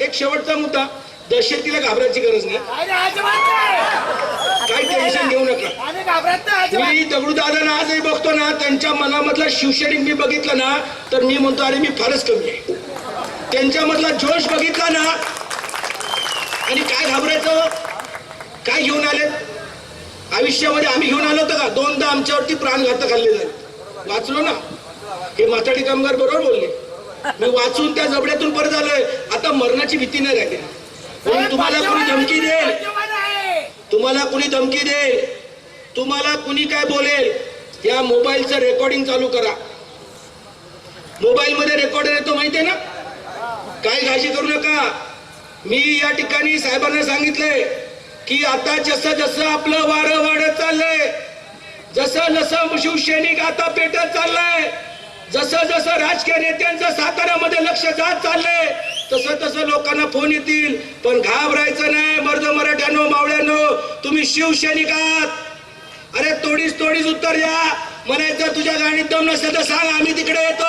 एक शेवटचा मुद्दा. दहशतीला घाबरायची गरज नाही. काही टेन्शन घेऊ नका. मी दगडूदादा आजही बघतो ना त्यांच्या मनामधला शिवसैनिक मी बघितलं ना तर मी म्हणतो अरे मी फारच कमी आहे. त्यांच्यामधला जोश बघितला ना आणि काय घाबरायचं? काय घेऊन आले? आयुष्यामध्ये आम्ही घेऊन आलो होतो का? दोनदा आमच्यावरती प्राणघातक हल्ले झाले. वाचलो ना? हे माथाडी कामगार बरोबर बोलले. मी वाचून त्या जबड्यातून परत आलोय. आता मरणाची भीती नाही राहिली. कोणी तुम्हाला कोणी धमकी देईल. तुम्हाला कुणी धमकी देईल? तुम्हाला कुणी काय बोलेल? या मोबाईलचं रेकॉर्डिंग चालू करा. मोबाईल मध्ये रेकॉर्डर येतो माहितीये ना? काय काळजी करू नका. मी या ठिकाणी साहेबांना सांगितलंय की आता जसं जसं आपलं वारं वाढत चाललंय जसं जसं शिवसैनिक आता पेटत चाललंय जसं जसं राजकीय नेत्यांचं साताऱ्यामध्ये लक्ष जात चाललंय तसं तसं लोकांना फोन येतील. पण घाबरायचं नाही मर्द मराठ्यानो मावळ्यानो तुम्ही शिवसैनिक आहात. अरे तोडीच तोडीच उत्तर द्या. म्हणायचं तुझ्या गाडीत दम नसेल तर सांग आम्ही तिकडे येतो.